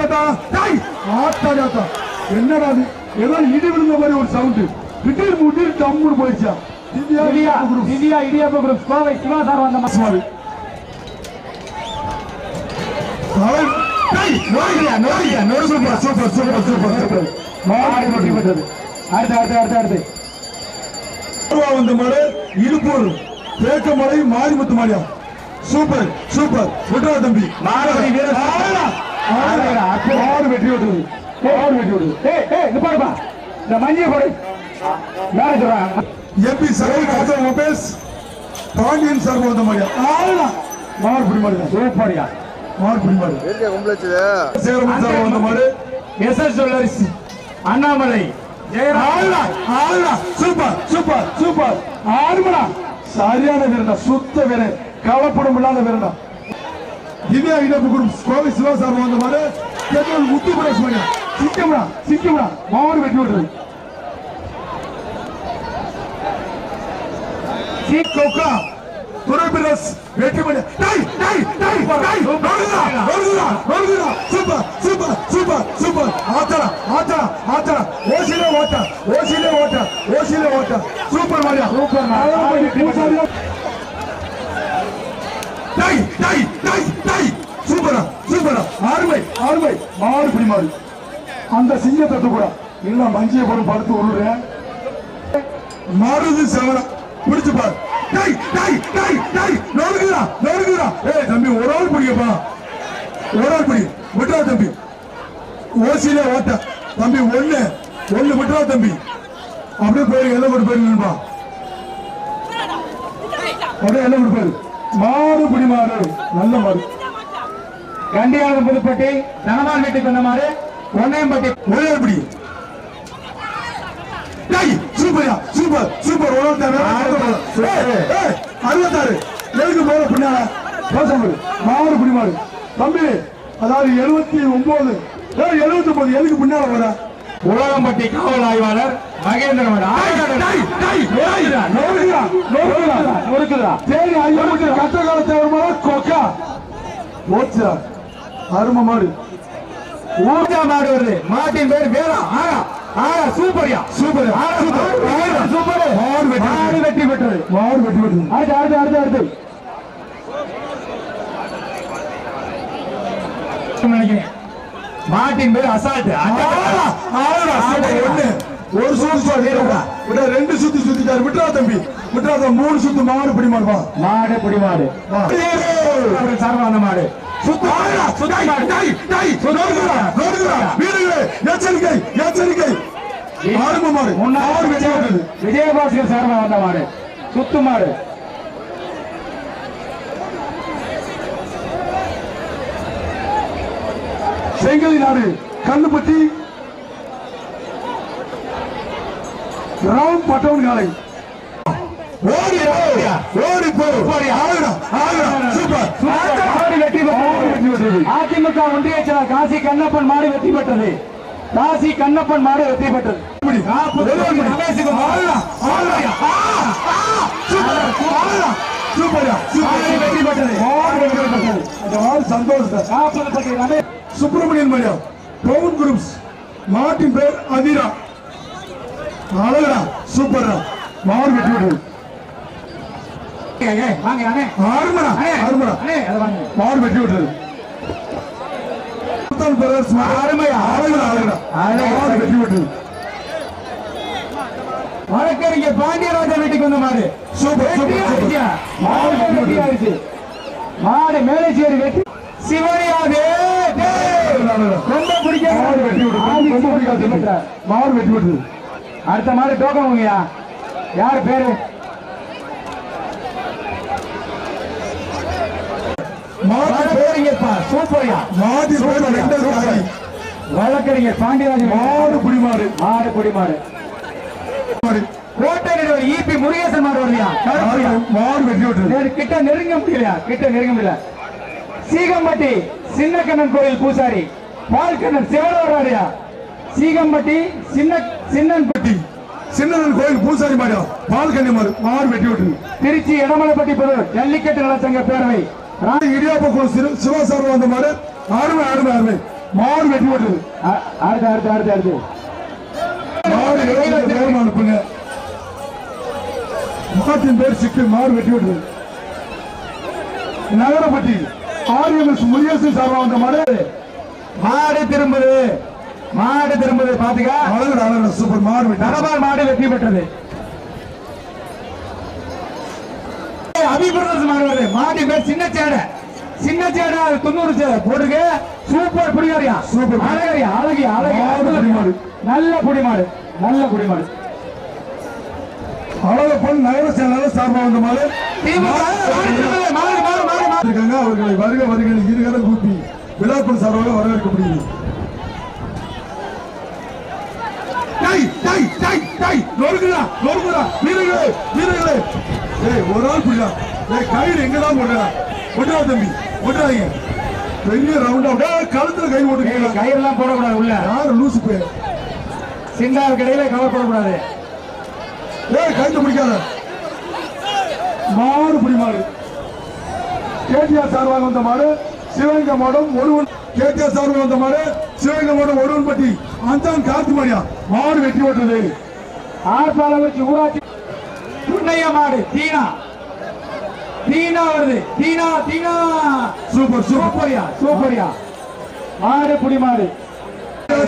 தாத்தா டேய் ஆத்தா தாத்தா என்னடா இது? ஏதோ இடி விழுந்த மாதிரி ஒரு சவுண்ட் திடீர் முடீர் டம்முன்னு போயிடுச்சா. திவ்யா திவ்யா இடியாப்ப குரூப் கோவை சிவா சார் வந்த மா- மாறி அவன் டேய் நோய்யா நோய்யா நோய் super super super super super. மாடு வெற்றி பெற்றது அடுத்து அடுத்து அடுத்து அடுத்து. மாறுவா வந்த மாடு இருப்பூர் தேக்கமலை மாரிமுத்து மாடியா? Super super. விட்ரா தம்பி. மாடுபடி வீரர் மாடு வெற்றி விட்டுருது மாடு வெற்றி விட்டுருது ஏய் ஏய் இங்க பாருப்பா. இந்த மஞ்சிய போடு. MP Raja mobiles Pandian sir வந்த மாடியா ஆளா மாடு பிடி மாடியா சூப்பர்யா. மாடு பிடி மாடு எங்க கும்பலச்சுது சேரமன் சார் வந்த மாடு S S jewellers Annamalai. Jayaram. ஆளா ஆளா சூப்பர் சூப்பர் சூப்பர். ஆறுமடா. சரியான வீரண்டா சுத்த வீரன். கவலைப்படும் இல்லாத வீரண்டா திவ்யா இழப்பு குரூப் கோவை சிவா சார் வந்த மாதிரி தென்னூர் முத்து பிரதேஷ் மணியா சிக்கம்டா சிக்கம்டா மாவடு வெட்டி விடுறது. சி கொக்கா. துறை பிரதேஷ் வெற்றி பண்ணி டை டை டை டை நொறுங்குடா நொறுங்குடா நொறுங்குடா சூப்பர். சூப்பர் சூப்பர் சூப்பர் ஆத்தரா ஆத்தரா ஆத்தரா. ஓசிலே ஓட்ட ஓசிலே ஓட்ட ஓசிலே ஓட்ட. சூப்பர் மாரியா. சூப்பர் மாரியா. டை டை டை டை சூப்பரா சூப்பரா. ஆறுமை ஆறுமை மாறு பிடி மாறு அந்த சிங்கத்தை கூட இல்ல மஞ்சிய போடும் படுத்து உள்ள மாறுது செவன பிடிச்சு பாரு. டை டை டை டை நொறுக்குதா நொறுக்குதா ஏய் தம்பி ஒரு ஆள் பிடிக்கப்பா ஒரு ஆள் பிடி. விட்டுறா தம்பி. ஓசியில ஓட்ட. தம்பி ஒண்ணு. ஒண்ணு விட்டுறா தம்பி. அப்படியே போயிரு எல்லாம் கொண்டு போயிருப்பா அப்படியே எல்லாம் கொண்டு போயிரு. மாடு பிடி மாறு நல்ல மாறு. கண்டியான புதுப்பட்டி தனமான் வீட்டுக்கு வந்த மாடு ஒன்னையம்பட்டி ஒரே ஆள் பிடி டேய் சூப்பர்யா சூப்பர் சூப்பர் ஏய், அறுபத்தாறு. எதுக்கு போற பின்னால பேசாம மாடு பிடி மாடு தம்பி அதாவது எழுபத்தி ஒன்பது எழுபத்தி ஒன்பது எதுக்கு பின்னால வர உலகம்பட்டி காவல் ஆய்வாளர் மகேந்திரன் சரி ஐயா கட்ட கால தேவை கொக்கா. ஓச்சா அருமை மாடு. ஊர்ஜா மாடு வருது. மாட்டின் பேர் வேறா ஆரா ஆரா சூப்பர்யா. சூப்பர். ஆரா சூப்பர். சூப்பர். மாடு வெற்றி மாடு வெற்றி பெற்றது. மாடு வெட்டி விடுது அடுத்து அடுத்து அடுத்து அடுத்து. நினைக்கிறேன் மாட்டின் பேர் அசால்ட் ஒண்ணு. ஒரு சுத்து சுத்தி விட ரெண்டு சுத்து சுத்திட்டாரு. விட்டுறா தம்பி. விட்டுறா. மூணு சுத்து மாடு பிடி மாடுவா மாடு புடி மாடு சார்பான மாடு. எச்சரிக்கை எச்சரிக்கை. ஆரம்ப மாடு. விஜயபாஸ்கர் சார்பா வந்த மாடு. சுத்து மாடு. செங்கலி நாடு. கல்லுப்பட்டி ராம் பட்டவன் காலை. ஓடி போ. ஓடி போ. ஆளுடா ஆளுடா சூப்பர். மாடு வெற்றி பெற்றது. அதிமுக ஒன்றிய செயலர் காசி கண்ணப்பன் மாடு வெற்றி பெற்றது. காசி கண்ணப்பன் மாடு வெற்றி பெற்றது. சூப்பர். சூப்பர். வெற்றி பெற்றது. வெற்றி பெற்றது. சுப்பிரமணியன் மரியா. பவுன் குரூப்ஸ் மாட்டின் பேர் அதிரா. அழகடா. சூப்பர்டா மாடு வெட்டி விடுறது ஏய், ஏய், வாங்க அண்ணே ஆறுமடா அண்ணே, ஆறுமடா அண்ணே, அதை வாங்க மாடு வெட்டி விடுறது சுல்தான் பிரதர்ஸ் அருமையா. அழகடா அழகடா அழகா. மாடு வெட்டி விடுறது வழக்கறிஞர் பாண்டியராஜன் வீட்டுக்கு வந்த மாடு. வெட்டி மேலே சேரி ரொம்ப பிடிக்காது மாடு. வெட்டி விடுறது அடுத்த மாடு டோக்கன் யார் பேரு? மாடு பேர் வழக்கறிஞர்ப்பா சூப்பர்யா மாடு பேர் ரெண்டாவது காரி வழக்கறிஞர் பாண்டியராஜன். மாடு புடி மாடு மாடு குடி மாடு மாடு கோட்டை நடுவர் ஈபி முருகேசன் மாடு வரலையா மாடு வெட்டி நேரு கிட்ட நெருங்க முடியலையா? கிட்ட நெருங்க முடியல. சீகம்பட்டி சின்னக்கண்ணன் கோயில் பூசாரி பால்கண்ணன் சிவனவராடியா சீகம்பட்டி சின்ன சின்னன்பட்டி. சின்னதன் கோயில் பூசாரி மாடியா பால் கண்ணி மாடு மாடு வெட்டி விட்டுரு திருச்சி எடமலைப்பட்டி புதூர் ஜல்லிக்கட்டு நலச்சங்க பேரவை. ரா- இடியாப்ப குழு சிவ- சிவசாரம் வந்த மாடு அருமை அருமை அருமை. மாடு வெட்டி விட்டது அ- அடுத்து அடுத்து அடுத்து அடுத்து. மாடு இடையில வேகமா அனுப்புங்க மாட்டின் பேர் சிக்கு மாடு வெட்டி விட்டது நகரப்பட்டி ஆர்எம்எஸ் முருகேசன் சார்பா வந்த மாடு மாடு திரும்புது. மாடு திரும்புது பாத்துக்க அழகு அழகு சூப்பர் மாடு வெட்டி. தனபால் மாடு வெற்றி பெற்றது. அபிபிரதர்ஸ் மாடு வருது மாட்டு பேர் சின்ன சேடை. சின்ன சேடை அது தொண்ணூறு சேடை. போட்டுக்க சூப்பர் புடிகாரியா சூப்பர். அழகரியா அழகியா அழகியா மாடு புடிமாடு. நல்ல புடிமாடு. நல்ல புடிமாடு. அழகப்பன் நகர செயலாளர் சார்பா வந்த மாடு. திமுக மாடு திரும்புது, மாடு மாடு மாடு மாடு இருக்காங்க அவர்களை வருக வருகை இருகர கூப்பி விழாப்பன் சார்பாக வரவேற்கப்படுகிறது. டை டை டை டை. நொறுக்குடா நொறுக்குடா. வீரர்களே வீரர்களே ஏய் ஒரு ஆள் புடிடா ஏய் கயிறு எங்க தான் போடுறா போடுறா தம்பி போடுறாங்க பெரிய ரவுண்டா டேய் கழுத்துல கை போட்டுக்கீங்க கயிறுலாம் போடக்கூடாது உள்ள. யாரு லூசு பே சிந்தாவுக்கு இடையில கவர் போடக்கூடாது. ஏய் கைத்த பிடிக்காத. மாடு புடி மாடு. கேடிஆர் சார்பாக வந்த மாடு சிவகங்கை மாடம் ஒருவன் கேடிஆர் சார்பாக வந்த மாடு சிவகங்கை மாடம் ஒருவன் பட்டி அஞ்சான் காத்து மாடியா? மாடு வெட்டி ஓட்டுறது. ஆர்ப்பாளம் வச்சு ஊராட்சி புண்ணைய மாடு தீனா. தீனா வருது. தீனா தீனா. Super super. சூப்பரியா சூப்பரியா மாடு புடி மாடு.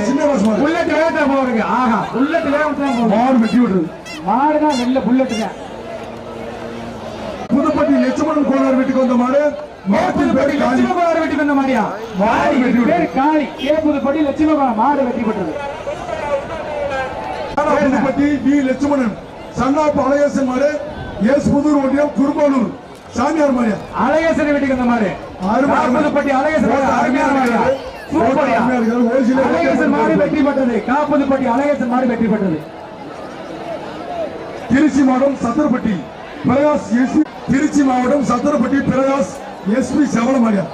சின்ன பஸ் புல்லட் வேகத்துல போறதுக்கு. ஆஹா புல்லட் வேகத்துல மாடு வெட்டி ஓட்டுறது மாடு தான் வெளில புல்லட்டுங்க புதுப்பட்டி லட்சுமணன் கோளார் வீட்டுக்கு வந்த மாடு. லட்சுமகுமார் வெட்டி வந்த மாடியா? மாடு வெட்டி விட்டது. பேர் காளி. கேப்புதுப்படி லட்சுமகுமார் மாடு வெட்டி பெற்றது புதுப்பட்டி டி லட்சுமணன். சன்னாப்பு அழகேசன் மாடு எஸ் புதூர் ஒன்றியம் குருமானூர் சாமியார் மாடியா அழகேசனை வெட்டி வந்த மாடு. அருமை, அருமை. காப்புதுப்பட்டி அழகேசன் மாடு அருமையான மாடியா அழகேசன் மாடு வெற்றி பெற்றது. காப்புதுப்பட்டி அழகேசன் மாடு வெற்றி பெற்றது. திருச்சி மாவட்டம் சத்திரப்பட்டி பிரகாஷ் எஸ்பி திருச்சி மாவட்டம் சத்திரப்பட்டி பிரகாஷ் எஸ்பி செவலமாரியா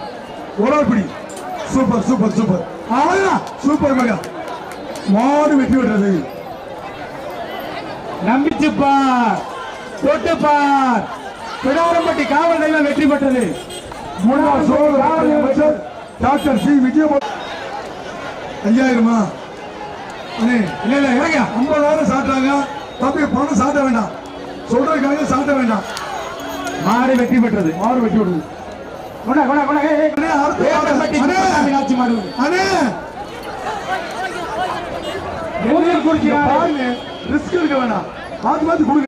ஓடால்படி சூப்பர் சூப்பர் சூப்பர். சூப்பர் மாரியா மாடு வெட்டி விடுறது நம்பிச்சு பார். தொட்டு பார். பிடாரம்பட்டி காவல் தெய்வம் வெற்றி பெற்றது. முன்னாள் சோழர் அமைச்சர் டாக்டர் சி. விஜயபால் ஐயாயிரமா? இல்ல இல்ல இறங்க. ஐம்பதாயிரம் சாட்டாங்க தம்பி பணம் சாட்ட வேண்டாம். சொல்றதுக்காக சாட்ட வேண்டாம். மாடு வெற்றி பெற்றது. மாடு ஏய், ஏய், அண்ணே, ரிஸ்க் எடுக்க வேண்டாம் பார்த்து பார்த்து கொடுங்க.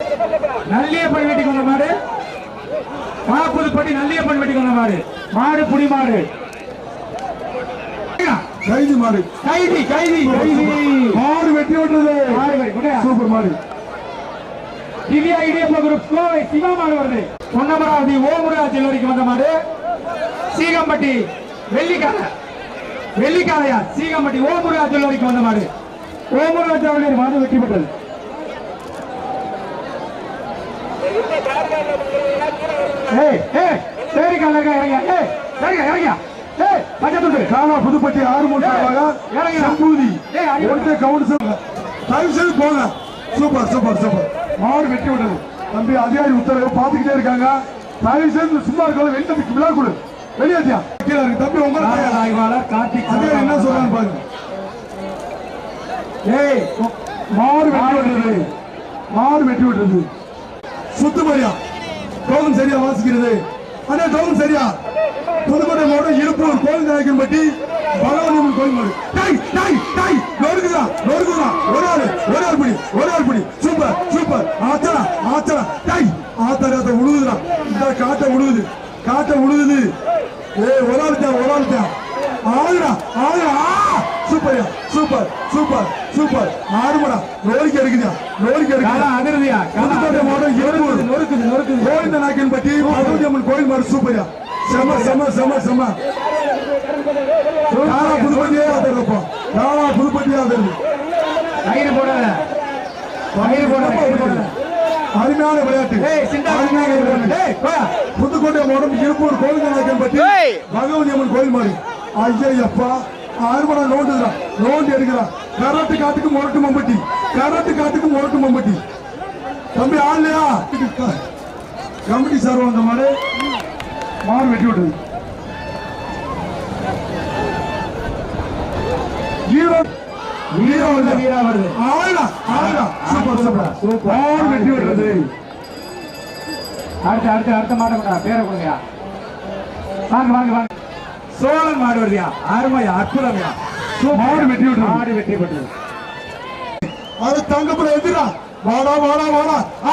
நல்லியப்பன் வெட்டி கொண்ட மாடு. மாப்புதுப்பட்டி நல்லியப்பன் வெட்டி கொண்ட மாடு. மாடு புடி மாடு. கைதி மாடு. கைதி கைதி கைதி. மாடு வெட்டி கொண்டா சூப்பர் மாடு. திவ்யா இடியப்ப குரூப் கோவை சிவா மாடு வருது. பொன்னமராவதி ஓமுரா ஜில்லரிக்கு வந்த மாடு. சீகம்பட்டி வெள்ளிக்கால வெள்ளிக்காலையா சீகம்பட்டி ஓமுரா ஜில்லரிக்கு வந்த மாடு. ஓமுரா ஜுவல்லரி மாடு வெற்றி பெற்றது. ஏய் ஏய் சரி கல்லங்க இறங்க. இறங்க பச்சை காணா புதுப்பட்டி ஆறு மூணு இறங்கி. சம்பூதி கவுன்சில் தயவு செய்து போங்க. Super super super. மாடு வெட்டி விட்டது. தம்பி அதிகாரி உத்தரவு பார்த்துக்கிட்டே இருக்காங்க. தயவு செய்து சும்மா இருக்க வெளியே தம்பி விழா கொடு. வெளியேத்தியா கீழே இருக்கு. தம்பி உங்களை மாடு ஆய்வாளர் கார்த்திக் அதிகாரி என்ன சொல்றாங்க பாருங்க. ஏய் மாடு வெட்டி விடுறது மாடு வெட்டி விடுறது சுத்து மரியா டோகன் சரியா வாசிக்கிறது? அண்ணா டோகன் சரியா? புதுக்கோட்டை மாவட்டம் இருப்பூர் கோவில் நாயக்கன் பட்டி பகவான் கோயில் டாய் டை டை டை நொறுக்குதா நொறுக்குதா? ஒரு ஆள் ஒரு ஆள் பிடி ஒரு ஆள் பிடி. Super super. ஆத்தரா ஆத்தரா. டை ஆத்தரா ஆத்த உழுகுதுடா இந்த காட்டை உழுகுது காட்டை உழுகுது ஏய் ஒரு ஆள் தான் ஒரு ஆள் தான் ஆளுடா ஆளுடா. சூப்பர்யா சூப்பர் சூப்பர் சூப்பர் ஆறுமடா லோரிக்கு எடுக்குதா லோரிக்கு காலா எடுக்குதா அதிர்தியா? காலா புதுக்கோட்டை மாவட்டம் இருப்பூர் நொறுக்குது நொறுக்குது கோவிந்த நாயக்கன் பட்டி பகவதி அம்மன் கோயில் மாடு சூப்பர்யா செம செம செம செம. காலா புதுப்பட்டியே ஆதரப்பா. காலா புதுப்பட்டியே ஆதரவு கயிறு போடாத. கயிறு போடாத அருமையான விளையாட்டு. அருமையான விளையாட்டு. புதுக்கோட்டை மாவட்டம் இருப்பூர் கோவிந்த நாயக்கன் பட்டி பகவதி அம்மன் கோயில் மாடு ஐயப்பா அருமடா நோண்டுதுடா நோண்டி எடுக்கிறா கரட்டு காட்டுக்கு முரட்டு மம்பட்டி. கரட்டு காட்டுக்கு முரட்டு மம்பட்டி. தம்பி ஆள்லையா கமிட்டி சார் வந்த மாடு மாடு வெட்டி விட்டது. வீரன் வீரம் வருது வீரா வருது ஆளா ஆளா சூப்பர் சூப்பர். சூப்பர். மாடு வெற்றி பெற்றது அடுத்து அடுத்து அடுத்த மாட்டை கொண்டா பேரை கொடுங்கயா வாங்க வாங்க வாங்க. சோழன் மாடு வருதியா அருமையா அற்புதம்யா மாடு வெற்றி பெற்றது மாடு வெற்றி பெற்றது அது தங்கப்புற எதிரா வாடா வாடா வாடா. ஆ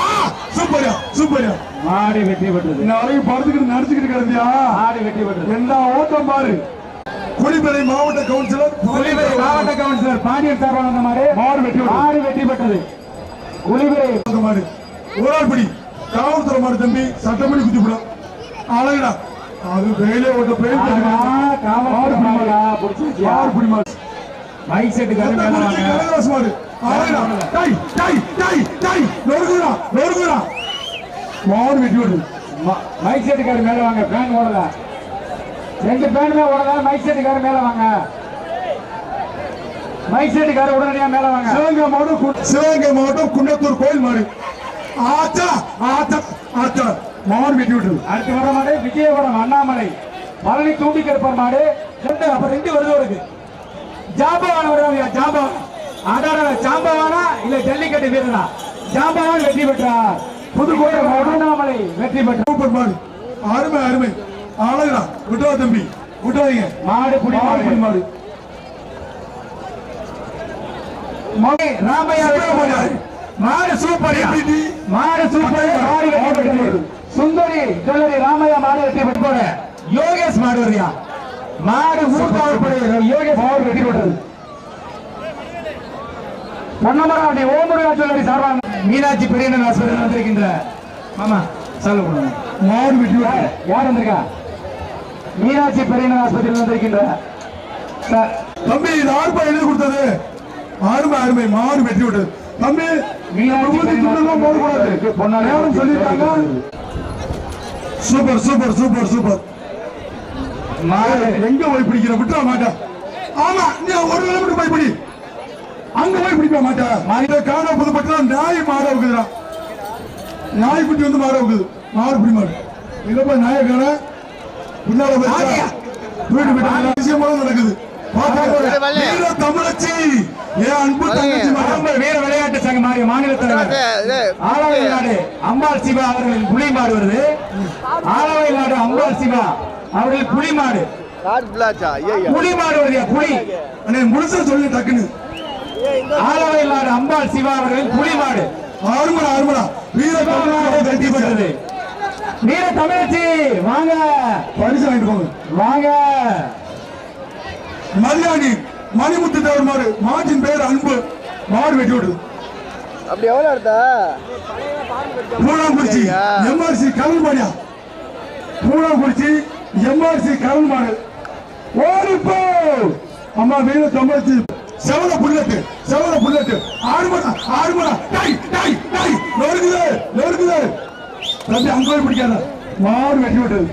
சூப்பர்யா சூப்பர்யா. மாடு வெற்றி பெற்றது நாளைக்கு படுத்துக்கிட்டு நடிச்சுக்கிட்டு கிடந்தியா? மாடு வெற்றி பெற்றது எல்லா ஓட்டம் பாரு. குடிமலை மாவட்ட கவுன்சிலர் குளிவிரை மாவட்ட கவுன்சிலர் பாண்டியன் சார்பாக வந்த மாடு. மாடு வெற்றி. மாடு வெற்றி பெற்றது அந்த மாடு. ஒரு ஆள் பிடி காவல்துறை மாடு தம்பி சட்டப்படி குத்தி விடும் அழகுடா. அது வெயிலே ஓட்ட பெயில் காவல் மாடா பிடிச்சிருச்சியா? மாடு பிடி மாடு மைக் செட்டு கரு மேல வாங்க. கனகராசு மாடு அழகுடா டை டை டை டை. நொறுக்குடா நொறுக்குடா மாடு வெட்டி விடுது ம- மைக் செட்டுக்காரு மேல வாங்க ஃபேன் ஓடல. ரெண்டு ஃபேனுமே ஓடல மைக் செட்டுக்காரு மேல வாங்க. மைக் செட்டுக்காரு உடனடியா மேல வாங்க. சிவகங்கை மாவட்டம் சிவகங்கை மாவட்டம் குன்னத்தூர் கோயில் மாடு. ஆச்சா ஆச்சா ஆச்சா. வெட்டி. விட்டுரு அடுத்து வர மாடு விஜயபுரம் அண்ணாமலை. பழனி தூண்டி கருப்பர் மாடு. ரெண்டு அப்ப ரெண்டு வருது இருக்கு ஜாம்பவான் வருவாங்க ஜாம்பவான். அடாட ஜாம்பவானா இல்ல ஜல்லிக்கட்டு வீரனா? ஜாம்பவான் வெற்றி பெற்றார். புதுக்கோட்டை அண்ணாமலை வெற்றி பெற்றார் சூப்பர் மாடு. அருமை அருமை. அழகுடா. விட்டுவா தம்பி. விட்டுவாங்க மாடு புடி மாடு. மாடு மாடு. ராமையா பெற்றார். மாடு. சூப்பர்? மாடு சூப்பர் மாடு வெற்றி பெற்றது. சுந்தரி ஜுவல்லரி ராமையா மாடு வெற்றி பெற்ற யோகேஷ் மாடு வருயா மாடு ஊர்காவல்படை யோகேஷ் மாடு வெற்றி பெற்றது பொன்னமராவதி ஓமுருகா ஜுவல்லரி சார்பாக மீனாட்சி பெரியண்ணன் ஆஸ்பத்திரி வந்திருக்கின்ற. மாமா சொல்ல கொடுங்க. மாடு வெட்டி யார் வந்திருக்கா? மீனாட்சி பெரியண்ணன் ஆஸ்பத்திரியில் வந்திருக்கின்ற. தம்பி இது ஆறுபா எழுதி கொடுத்தது. அருமை அருமை மாடு வெட்டி விட்டது. தம்பி பொன்னாடி நேரம் சொல்லிட்டாங்க சூப்பர் சூப்பர் சூப்பர் சூப்பர். எங்க போய் பிடிக்கிற? விட்டுற மாட்டேன் ஆமா நீ ஒரு கிலோமீட்டர் போய் பிடி. அங்க போய் பிடிக்க மாட்டேன் இதை காண புதுப்பட்டு நாய் மாட வைக்குதுடா நாய் குட்டி வந்து மாட வைக்குது மாடு பிடி மாடு. இங்க போய் நாயை காண பின்னால போய். வீடு விட்டு விஷயமாக நடக்குது. வள்ளி, வள்ளி. வீர விளையாட்டு சங்க மாறி மாநில தலைவர் ஆலவை நாடு அம்பாள் சிவா அவர்களின் புலி மாடு வருது. ஆலவை நாடு அம்பாள் சிவா அவர்கள் புலி மாடு கார்டு பிளாச்சா ஐயா புலி. முழுசா சொல்லி டக்குன்னு. ஆலவை நாடு அம்பாள் சிவா அவர்களின் புலி மாடு அருமடா அருமடா வீர தமிழச்சி பெற்றது. வீர தமிழச்சி வாங்க. பரிசு வாங்கிட்டு போங்க. வாங்க. மரியாணி மணிமுத்து தேவர் மாடு மாட்டின் பேர் அன்பு மாடு வெட்டி விடுது. அப்படி எவ்வளோ எடுத்தா? பூனாங்குறிச்சி ஐயா. எம்ஆர்சி கலல் மாடியா பூனாங்குறிச்சி எம்ஆர்சி கலல் மாடு ஓடிப்போ! அம்மா வீர தமிழச்சி செவல புல்லட்டு செவல புல்லட்டு. ஆறுமடா ஆறுமடா டை டை டை. நொறுக்குது நொறுக்குது. தம்பி அங்க பிடிக்காத. மாடு வெட்டி விட்டது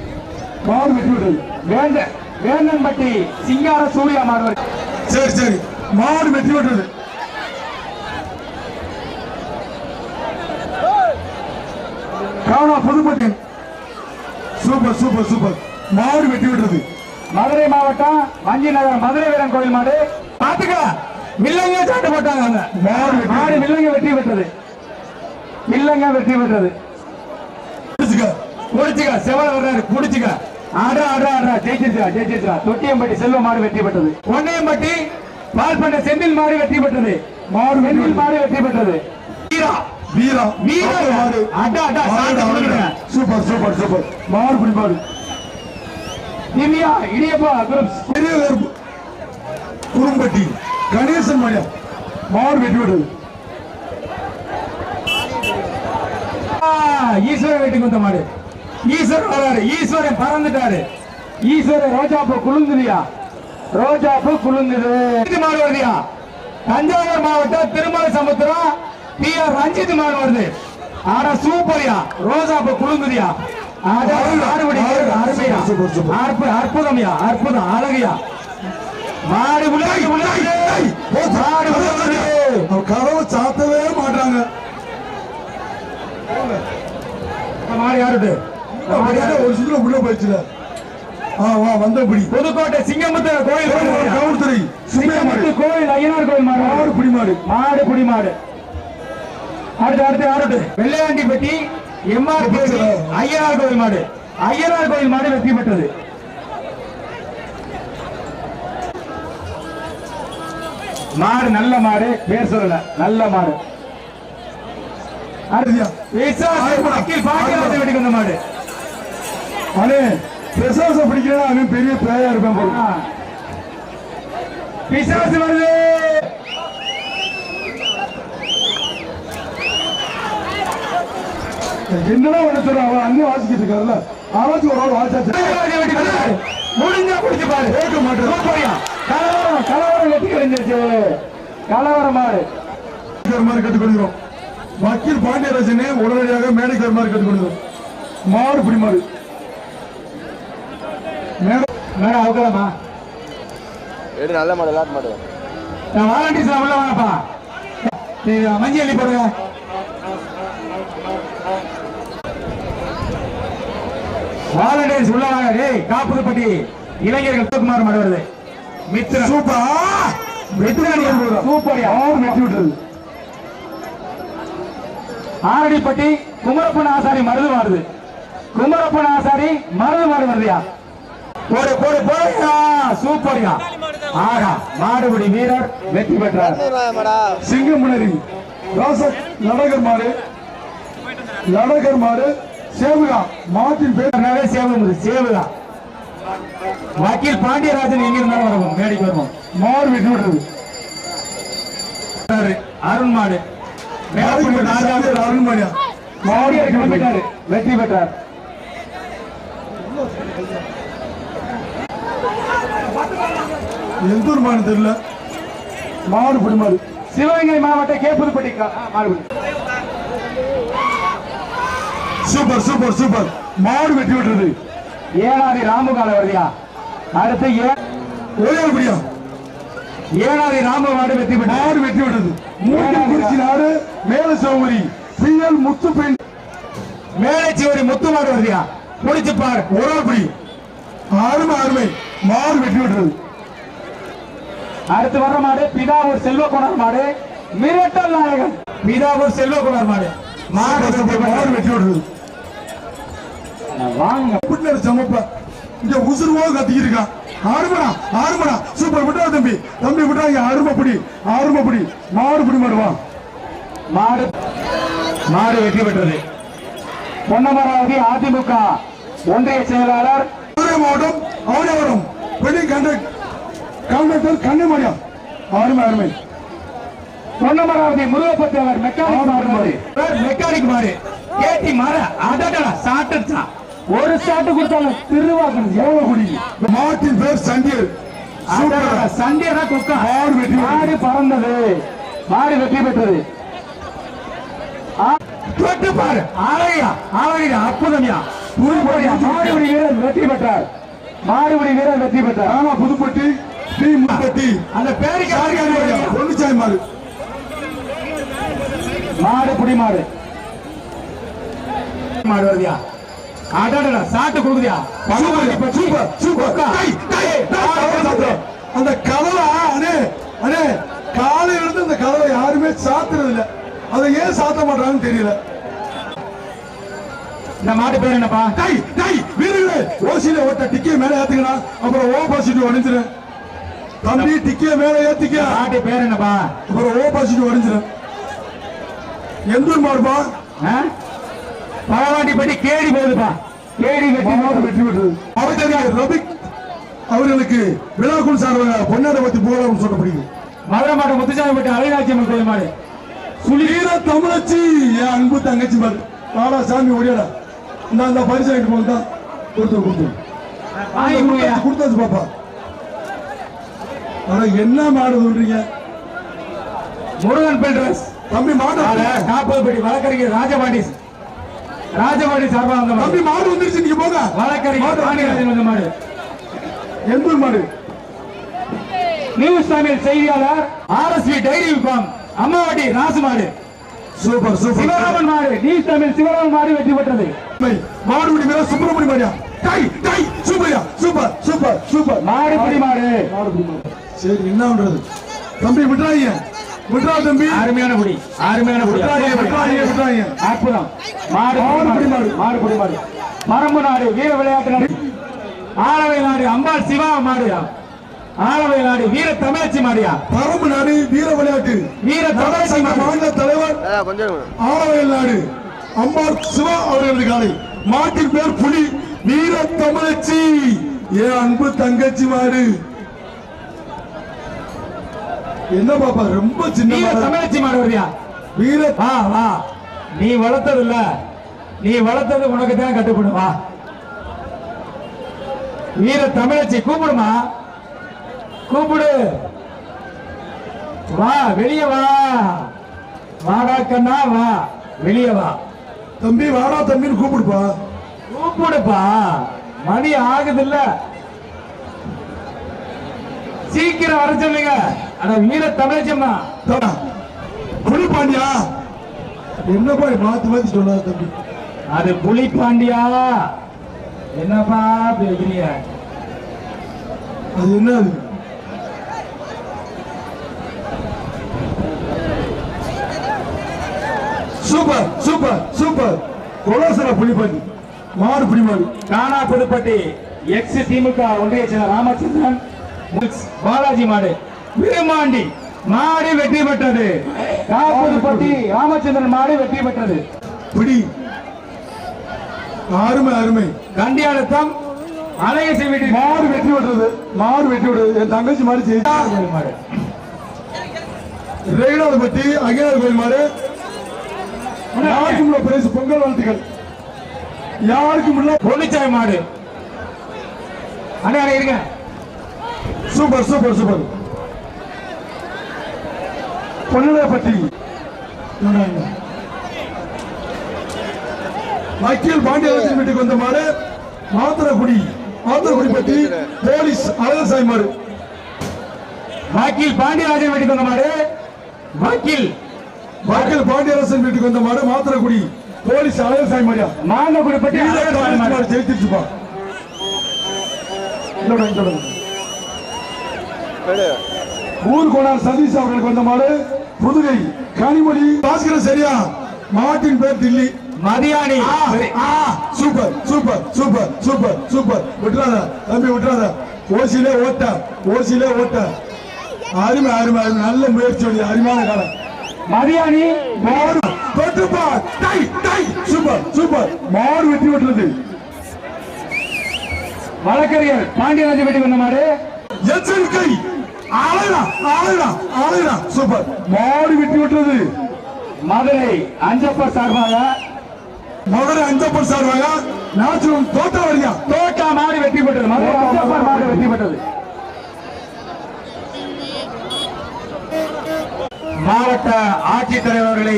மாடு வெட்டி விட்டது வேந்த வேந்தன்பட்டி சிங்கார சூர்யா மாடு வருது சரி சரி. மாடு வெட்டி விட்டது காணா புதுப்பட்டி சூப்பர் சூப்பர் சூப்பர். மாடு வெட்டி விட்டது மதுரை மாவட்டம் வஞ்சி நகர் மதுரை வீரன் கோயில் மாடு. பாத்துக்க வில்லங்க சாட்டு போட்டாங்க. மாடு வில்லங்க வெற்றி பெற்றது. வில்லங்க வெற்றி பெற்றது. புடிச்சுக்க. செவல வர்றாரு. புடிச்சுக்க. ஆடா ஆடா ஆடா ஜெயிச்சிருக்கா ஜெயிச்சிருக்கா தொட்டியம்பட்டி செல்வ மாடு வெற்றி பெற்றது. ஒன்னையம்பட்டி பால்பண்ட செந்தில் மாடு வெற்றி பெற்றது. மாடு செந்தில். மாடு வெற்றி பெற்றது. வீரா வீரா. வீரா. மாடு அடா, அடா. Super super super. மாடு பிடி மாடு. திவ்யா இடியப்பா பெரிய. குறும்பட்டி கணேசன் மாடியா மாடு விட்டது ஆ, ஈஸ்வரன் வீட்டுக்கு வந்த மாடு. ஈஸ்வரன் வராரு ஈஸ்வரன் பறந்துட்டாரு. ஈஸ்வரன் ரோஜாப்பூ குலுங்குதியா? ரோஜாப்பூ குலுங்குது. இது மாடு வருதியா தஞ்சாவூர் மாவட்டம் திருமலை சமுத்திரம் பி ஆர் ரஞ்சித் மாடு வருது ஆனா சூப்பர்யா. ரோஜாப்பூ. அற்பு அற்புதம்யா. அற்புதம். அழகுயா. மாடு அவன் கதவை சாத்தவே மாட்டாங்க மாடு அப்படியே ஒரு சுற்றுல உள்ள போயிடுச்சுல. வந்தபடி. புதுக்கோட்டை சிங்கமுத்தூர் கோயில். கவுத்துறை மாடு சிங்கமுத்து கோயில் ஐயனார் கோயில் மாடு ஆறு பிடி மாடு மாடு புடி மாடு அடுத்து அடுத்து. ஆறுட்டு வெள்ளையாண்டிப்பட்டி எம்ஆர் ஐயனார் கோயில் மாடு. ஐயனார் கோயில் மாடு வெற்றி பெற்றது. மாடு நல்ல மாடு. பேர் சொல்லல நல்ல மாடு. அடுத்து மாடு. அண்ணே பிரசாசம் பிடிக்கிறா அவன் பெரிய பேயா இருப்பேன் போல. பிசாசு வருது. என்னடா சொல்ற? அவன் அங்கே வாசிக்கிட்டு இருக்காருல்ல. அவன் ஒரு ஆள் மாடு. முடிஞ்சா பிடிச்சு பாரு. கேட்க மாட்டேன். கலவரம் கலவரம் வெட்டி கிடைஞ்சிருச்சு. கலவரம் மாதிரி கற்றுக் கொடுக்கிறோம். வக்கீல் பாண்டியராஜனே உடனடியாக வர மாதிரி கற்றுக் கொடுக்கிறோம். மாடு பிடி மாடு மேடை மேடம் அவுக்கலாமா எடு நல்ல மாடு லாட் மாடு. நான் வாலண்டியர்ஸ் உள்ள வாங்கப்பா. நீ மஞ்சள் அள்ளி போடுங்க. வாலண்டியர்ஸ் உள்ள வாங்க. டேய் காப்புதுப்பட்டி. இளைஞர்கள் தூக்குமாறு மாடு வருது. மித்திரன் சூப்பர்? ஆ! மித்திரன் சூப்பர்யா? ஆறு வெட்டி விட்டுறது ஆரடிப்பட்டி குமரப்பன் ஆசாரி மருது மாறுது. குமரப்பன் ஆசாரி மருது மாடு வருதுயா? போடு போடு போடுயா சூப்பர்யா ஆகா மாடுபிடி வீரர் வெற்றி பெற்றார். சிங்கமுனரி ராச லடகர் மாடு லடகர் மாடு சேவுகா மாட்டின் பேர் சேவு சேவுதான் வக்கீல் பாண்டியராஜன் எங்க இருந்தாலும் வரவும் மேடைக்கு வருவோம். மாடு வெட்டி விட்டுறது அருண் மாடு. அருண்மணியா மாடு வெற்றி பெற்றார். எந்த ஒரு மாடு தெரியல. மாடு பிடி மாடு சிவகங்கை மாவட்ட கேப்புதுப்பட்டி மாடுபிடி சூப்பர் சூப்பர் சூப்பர். மாடு வெட்டி விட்டுறது ஏனாதி ராமுகால வருதியா? அடுத்து ஒரே ஒரு பிடியா ஏனாதி ராமு மாடு வெற்றி பெற்றார் மாடு வெட்டி விட்டது மூட்டை குறிச்சி நாடு மேல சௌகரி பிஎல் முத்து பெண் மேலச்சிவரி முத்து மாடு வருதியா? முடிச்சு பாரு ஒரு ஆள் பிடி அருமை அருமை. மாடு வெட்டி விட்டுறது அடுத்து வர்ற மாடு பிதாவூர் செல்வகுமார் மாடு. மிரட்டல் நாயகன். பிதாவூர் செல்வகுமார் மாடு. மாடு வெற்றி விட்டுறது வாங்க. பின்னர் சமப்ப. இங்க உசுருவோ கத்திக்கிட்டு இருக்கான் ஆறுமடா ஆறுமடா. சூப்பர் விட்டா தம்பி. தம்பி விட்டா இங்க அருமை பிடி அருமை பிடி மாடு பிடி மாடுவா மாடு. மாடு வெற்றி பெற்றது. பொன்னமராவதி அதிமுக. ஒன்றிய செயலாளர். மாவட்டம் அவனியாவரம் வெள்ளி கண்டக்ட். கண்டக்டர் கன்னிமணியம் அருமை அருமை. பொன்னமராவதி முருகப்பத்தி அவர் மெக்கானிக் மெக்கானிக் மாடு கேட்டி மாற. அடடா சாட்டுச்சா ஒரு சாட்டு கொடுத்தாலும் திருவாக்கணும் எவ்வளவு குடி மாட்டின் பேர் சண்டியர் சூப்பர். சண்டேனா குக்கா. மாடு வெற்றி. மாடு பறந்தது. மாடு வெற்றி பெற்றது. தொட்டு பாரு. அழகியா அழகியா அற்புதமியா. புதுப்படியா மாடுபிடி வீரர் வெற்றி பெற்றார். மாடுபிடி வீரர் வெற்றி பெற்றார். ஆனா புதுப்பட்டி டி முப்பட்டி அந்த பேருக்கு பொன்னிச்சாய் மாடு மாடு புடி மாடு. மாடு வருதியா? அடடா சாட்டு கொடுக்குதியா? Super super super. அந்த கதவை அண்ணே அண்ணே காலையில இருந்து அந்த கதவை யாருமே சாத்துறது இல்ல அதை ஏன் சாத்த மாட்டாங்கன்னு தெரியல. இந்த மாடு பேர் என்னப்பா? டை டை வீரர்களே ஓசியில ஓட்ட டிக்கிய மேல ஏத்துக்கடா. அப்புறம் ஓ பாசிட்டிவ் அணிஞ்சிரு. தம்பி டிக்கிய மேல ஏத்திக்க. மாட்டு பேர் என்னப்பா? அப்புறம் ஓ பாசிட்டிவ் அணிஞ்சிரு எந்த மாடுப்பா பழவாண்டிப்பட்டி கேடி போகுதுப்பா. கேடி வெட்டி மாடு வெற்றி பெற்றது அமைச்சர் ரபிக் அவர்களுக்கு விழாக்குள் சார்பாக பொன்னாடை பத்தி போகலாம் சொல்லப்படுகிறது மதுரை மாடு முத்துசாமிப்பட்டி அலைநாச்சி அம்மன் கோயில் மாடு. சுளீர தமிழச்சி. என் அன்பு தங்கச்சி பாரு ஆடா சாமி ஓடியாடா. இந்த அந்த பரிசு வாங்கிட்டு போந்தா கொடுத்து கொடுத்து கொடுங்கய்யா. கொடுத்தாச்சு பாப்பா. ஆனா என்ன மாடு சொல்றீங்க? முருகன் பெல்ட்ரஸ் தம்பி மாடு காப்பதுப்பட்டி வழக்கறிஞர் ராஜபாண்டி. ராஜபாண்டி சார்பா வந்த மாடு. தம்பி மாடு வந்துருச்சு நீங்க போங்க. வழக்கறிஞர் மாடு பாண்டியராஜன் வந்த மாடு. எந்த ஊர் மாடு? நியூஸ் தமிழ் செய்தியாளர் ஆர்எஸ்பி டைரி ஃபார்ம் அம்மாவட்டி ராசு மாடு. Super super. சிவராமன் மாடு நியூஸ் தமிழ் சிவராமன் மாடு வெற்றி பெற்றது. மாடுபிடி மேல சுப்பிரமணிய மாடியா? டை டை சூப்பர்யா சூப்பர் சூப்பர் சூப்பர். மாடு புடி மாடு. மாடு பிடி மாடு. சரி என்ன பண்றது? தம்பி விட்டுறாங்க விட்டுறா தம்பி. அருமையான புடி அருமையான புடி விட்டுறாங்க விட்டுறாங்க அற்புதம். மாடு மாடு மாடு மாடு. மாடு மரம்பு நாடு வீர விளையாட்டு நாடு. ஆலவை நாடு அம்பாள் சிவா மாடுயா? ஆலவை நாடு வீர தமிழச்சி மாடியா? பரம்பு நாடு வீர விளையாட்டு. வீர தமிழச்சி மாநில தலைவர் ஆ, கொஞ்சம் ஆரவையல் நாடு அம்பார் சிவா அவர்களது காலை. மாட்டின் பேர் புலி வீர தமிழச்சி. என் அன்பு தங்கச்சி மாடு? என்ன பாப்பா ரொம்ப சின்ன. தமிழச்சி மாடு வருதியா வீர வா வா. நீ வளர்த்தது இல்ல நீ வளர்த்தது உனக்கு தான் கட்டுப்படும். வா. வீர தமிழச்சி கூப்பிடுமா? கூப்பிடு. வா வெளிய வா. வாடா கண்ணா வா. வெளிய வா. தம்பி வாடா தம்பின்னு கூப்பிடுப்பா. கூப்பிடுப்பா. மணி ஆகுது இல்ல சீக்கிரம் வர சொல்லுங்க. அட வீர தமிழச்சம்மா. புலி பாண்டியா? என்னப்பா மாத்தி மாத்தி சொல்லாத தம்பி. அது புலி பாண்டியா? என்னப்பா பேசுறீங்க? அது என்ன அது சூப்பர் சூப்பர் சூப்பர். கொலாசர புலி பாண்டி மாடு புலி மாடு கானா புதுப்பட்டி எக்ஸ் திமுக ஒன்றிய செயலர் ராமச்சந்திரன் பாலாஜி மாடு. விருமாண்டி மாடு வெற்றி பெற்றது. காப்புதுப்பட்டி ராமச்சந்திரன் மாடு வெற்றி பெற்றது. பிடி. அருமை அருமை. கண்டியாளத்தம் அழகேசி வீட்டு மாடு வெற்றி விடுறது மாடு வெற்றி விடுறது என் தங்கச்சி மாடு ஜெயிச்சா. மாடு ரெகுலாபட்டி அகிலார் கோயில் மாடு யாருக்கும் உள்ள பிரைஸ் பொங்கல் வாழ்த்துக்கள். யாருக்கும் உள்ள பொன்னிச்சாய் மாடு. அண்ணே இருங்க. Super super super. பொன்னலைப்பட்டி வக்கீல் பாண்டியராஜன் வீட்டுக்கு வந்த மாடு மாத்திரக்குடி மாத்திரக்குடி பட்டி போலீஸ் அழகசாமி மாடு வக்கீல் பாண்டியராஜன் வீட்டுக்கு வந்த மாடு வக்கீல். வக்கீல் பாண்டியராஜன் வீட்டுக்கு வந்த மாடு மாத்திரக்குடி போலீஸ் அழகசாமி மாடியா இதோட இதோட எடு. ஊர் கோனார் சதீஷ் அவர்களுக்கு வந்த மாடு புதுகை கனிமொழி பாஸ்கரன் சரியா? மாட்டின் பேர் Delhi. மதியானி super super super super super. விட்டுறாத தம்பி விட்டுறாத. ஓசியிலே ஓட்ட ஓசியிலே ஓட்ட. அருமை அருமை அருமை. நல்ல முயற்சி அருமையான காலம். மதியானி மாடு தொட்டுப்பா டை டை. Super super. மாடு வெட்டி விட்டுறது வழக்கறிஞர் பாண்டியராஜன் வீட்டுக்கு வந்த மாடு எச்சரிக்கை ஆளுடா ஆளுடா ஆளுடா. சூப்பர். மாடு வெட்டி விட்டுறது மதுரை அஞ்சப்பர் சார்பாக மதுரை அஞ்சப்பன் சார்பாக நாச்சுரம் தோட்ட வரியா தோட்டா மாடு வெற்றி பெற்றது மதுரை அஞ்சப்பர் மாடு வெற்றி பெற்றது மாவட்ட ஆட்சித்தலைவர்களை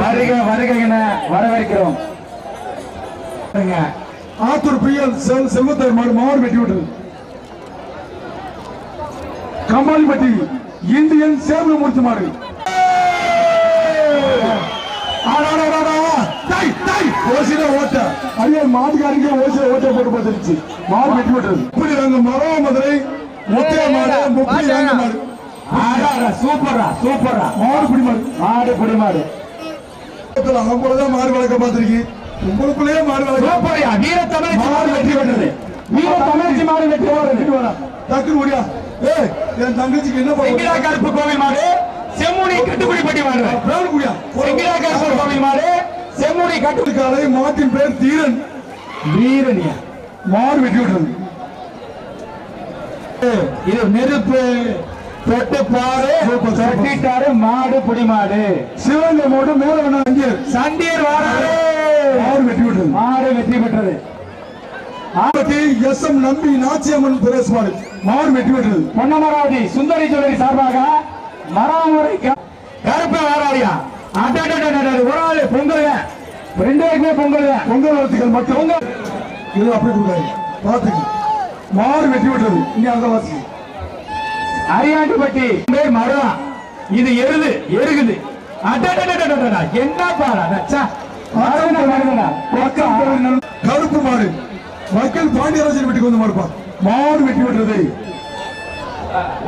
வருக வருக என வரவேற்கிறோம். ஆத்தூர் பிஎல் செல் செல்வத்தர் மாடு மாடு வெட்டி விட்டது கம்மாளிப்பட்டி இந்தியன் சேவலமூர்த்தி மாடு. ஆடாடாடாடா. டை, டை. ஓசில ஓட்ட. அடியே மாட்டுக்காரங்க ஓசில ஓட்ட போட்டு பார்த்துருச்சு. மாடு வெட்டி விட்டது இப்படி நாங்க மரவ மதுரை முத்தைய மாடு முப்படி ரங்க மாடு. ஆடாடா, சூப்பர்ரா சூப்பர்ரா. மாடு பிடி மாடு மாடு குடி மாடு. அவன் போலதான் மாடு வளர்க்க பார்த்திருக்கீங்க உங்களுக்குள்ளேயே மாடு வளர்க்க வீர தமிழச்சி மாடு வெற்றி பெற்றது வீர தமிழச்சி மாடு வெற்றி பெற்றது டக்குனு ஓடியா. என் தங்கச்சிக்கு என்ன செங்கிலா பண்ண கருப்பு கோவில் மாடு செம்முனி கட்டுக்குடிப்பட்டி மாடு. செங்கிலா கருப்பு கோவில் மாடு செம்முனி கட்டு காலை மாட்டின் பேர் தீரன். வீரனியா? மாடு வெட்டி விட்டது. இது நெருப்பு தொட்டு பாரு. தொட்டிட்டாரு மாடு புடி மாடு. சிவகங்கை மாவட்டம் மேல சண்டீர் வாராரு. மாடு வெட்டி விட்டது. மாடு வெற்றி பெற்றது. ஆபத்தி எஸ் எம் நம்பி நாச்சியம்மன் மாடு மாடு வெட்டி விட்டது பொன்னமராவதி சுந்தரி ஜுவல்லரி சார்பாக மராமுறை க- கருப்பு வாராதியா ஒரு ஆளு பொங்கல் ரெண்டு பேருக்குமே பொங்கல் பொங்கல் வாழ்த்துக்கள் மட்டும். இது அப்படி கொடுக்காது பாத்துக்கு மாடு வெட்டி விட்டது இங்க அந்த வாசி அரியாண்டிப்பட்டி மருதா இது எருது எருகுது. என்ன மருதனா. கருப்பு மாடு. வக்கீல் பாண்டியராஜன் வீட்டுக்கு வந்து மாடுப்பா. மாடு வெட்டி விட்டுறது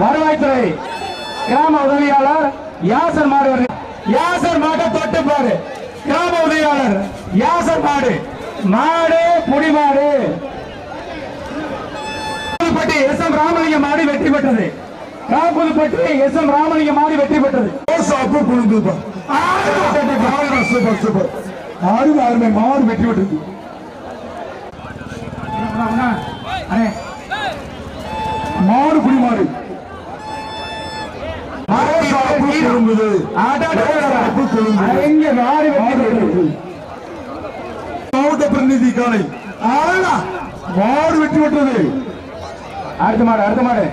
வருவாய்த்துறை கிராம உதவியாளர் யாசர் மாடு. யாசர் மாட்டை தொட்டு பாரு. கிராம உதவியாளர் யாசர் மாடு. மாடு புடி மாடு. புதுப்பட்டி எஸ் எம் ராமலிங்க மாடு வெற்றி பெற்றது. காப்புதுப்பட்டி எஸ் எம் ராமலிங்க மாடு வெற்றி பெற்றது. சூப்பர் சூப்பர் ஆறு ஆறுமை மாடு. வெட்டி விட்டுறது அண்ணே, மாடு புடி மாடு மாடு சாப்பு வெற்றி குழுங்குது ஆட்டாட்ட இங்க மாடு வெற்றி பெற்றது மாவட்ட பிரதிநிதி காலை மாடு வெட்டி விட்டுறது அடுத்த மாடு அடுத்த மாடு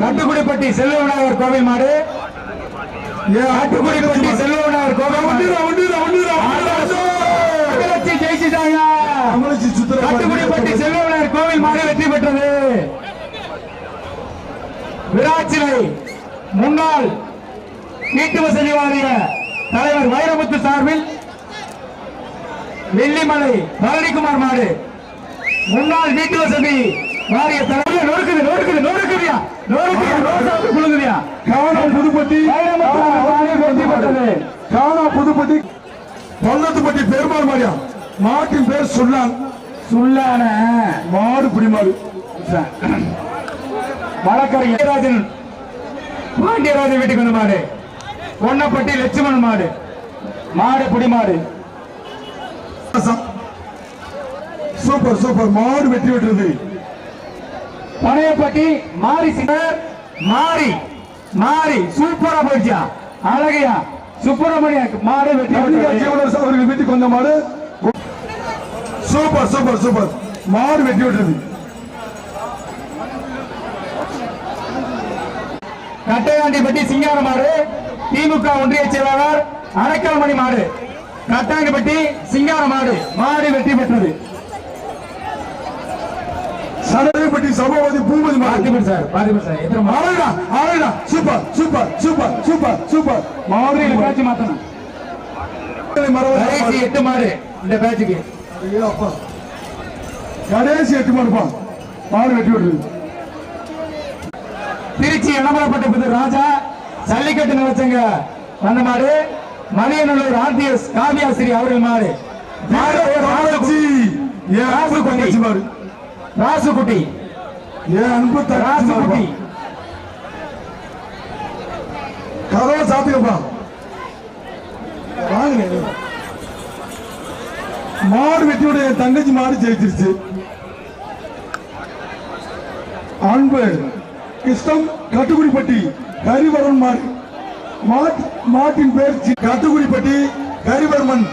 கட்டுக்குடிப்பட்டி செல்வ விநாயகர் கோவில் மாடு கட்டுக்குடிப்பட்டி செல்வ விநாயகர் கோவில் மாடு ஜெயிச்சிட்டாங்க கட்டுக்குடிப்பட்டி செல்வ விநாயகர் கோவில் மாடு வெற்றி பெற்றது. விராச்சிலை முன்னாள் வீட்டு வசதி வாரிய தலைவர் வைரமுத்து சார்பில் வெள்ளிமலை பழனிக்குமார் மாடு. முன்னாள் வீட்டு வசதி வாரிய தலைவர் நொறுக்குது நொறுக்குது நொறுக்குதியா? நொறுக்குது ரோசாப்பு குழுங்குதியா காணா புதுப்பட்டி வெற்றி பெற்றது. காணா புதுப்பட்டி பள்ளத்துப்பட்டி பெருமாள் மாரியா மாட்டின் பேர் சொல்லான். சுல்லான? மாடு புடி மாடு. வழக்கறிஞர் ராஜன் பாண்டியராஜன் வீட்டுக்கு வந்த மாடு. பொன்னப்பட்டி லட்சுமணன் மாடு. மாடு புடி மாடு. Super super. மாடு வெட்டி விட்டுறது பனையப்பட்டி மாரி சிங்கர் மாரி மாரி. சூப்பரா போயிடுச்சா? அழகையா? சுப்பிரமணிய மாடு வெற்றி கவிதா பெற்றது. ஜீவனரசு அவர்கள் வீட்டுக்கு வந்த மாடு. Super super super. மாடு வெட்டி விட்டுறது கட்டையாண்டிப்பட்டி சிங்கார மாடு திமுக ஒன்றிய செயலாளர் அரைக்கல்மணி மாடு. கட்டாண்டிப்பட்டி சிங்கார மாடு மாடு வெற்றி பெற்றது சடலைப்பட்டி சபாபதி பூபதி மாடு. பாத்திபர் சார் பாத்திபர் சார் எத்தனை ஆளுடா ஆளுடா super super super super super. மாத்தணும் கடைசி மரவ எட்டு மாடு இந்த பேட்சுக்கு ஐயோ அப்பா கடைசி எட்டு மாடுப்பா மாடு வெட்டி விட்டுறது திருச்சி எண்ணமலப்பட்ட புது ராஜா ஜல்லிக்கட்டு நிலச்சங்க வந்த மாடு மணியநல்லூர் ஆர்டிஎஸ் காவியாசிரி அவர்கள் மாடு. ராசுகுட்டி. ராசுகுட்டி. கதவை சாத்துக்கப்பா வாங்க. மாடு என் தங்கச்சி மாடு ஜெயிச்சிருச்சு. அன்பு கிருஷ்ணம் கட்டுக்குடிப்பட்டி கரிவரன் மாடு. மாட் மாட்டின் பேர் கட்டுக்குடிப்பட்டி கரிவர்மன்.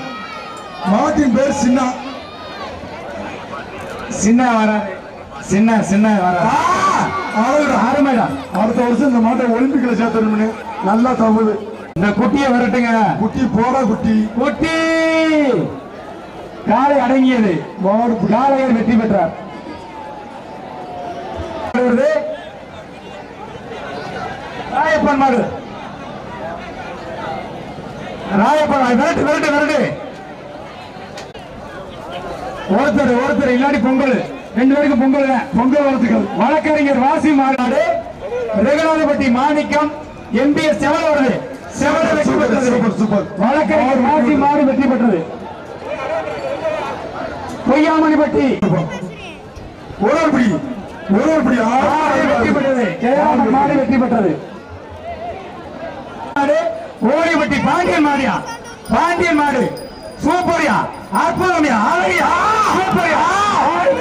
மாட்டின் பேர் சின்ன. சின்ன வராது சின்ன சின்ன அழகுடா. அருமைடா அடுத்த வருஷம் இந்த மாட்டை ஒலிம்பிக்ல சேர்த்தணும்னு நல்லா தம்புது இந்த குட்டியை வரட்டுங்க. குட்டி போடா குட்டி. குட்டி! காலை அடங்கியது. காளையர் வெற்றி பெற்றார். ராயப்பன் மாடு. ராயப்பன். விரட்டு விரட்டு விரட்டு. ஒருத்தர் ஒருத்தர் இல்லாடி பொங்கல். ரெண்டு பேருக்கு பொங்கல். பொங்கல் வாழ்த்துக்கள். வழக்கறிஞர் வாசி மாநாடு. ரெகுலாரப்பட்டி மாணிக்கம் எம்பிஎஸ் செவல் வருது செவல் வெற்றி பெற்றது. வழக்கறிஞர் வாசி மாடு வெற்றி பெற்றது. பொய்யாமணிப்பட்டி ஒரு ஒரு பிடி ஒரு ஒரு பிடி ஆ, மாடு வெற்றி பெற்றது. ஜெயராமன் மாடு வெற்றி பெற்றது. மாடு ஓடிப்பட்டி பாண்டியன் மாடியா? பாண்டியன் மாடு. சூப்பர்யா. அற்புதம்யா. அழகியா? சூப்பர்யா.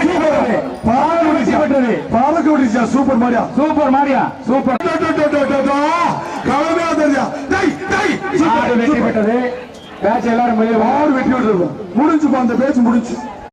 சூப்பர் வெற்றி பாலக்கு விடுச்சா சூப்பர் மாரியா சூப்பர் சூப்பர். கலமையா தெரியா? டேய் டேய். மாடு வெற்றி பெற்றது. பேட்ச் எல்லாரும் வெளியே வா. மாடு வெட்டி விட்டுருவோம் முடிஞ்சுப்பா அந்த பேச்சு முடிஞ்சு.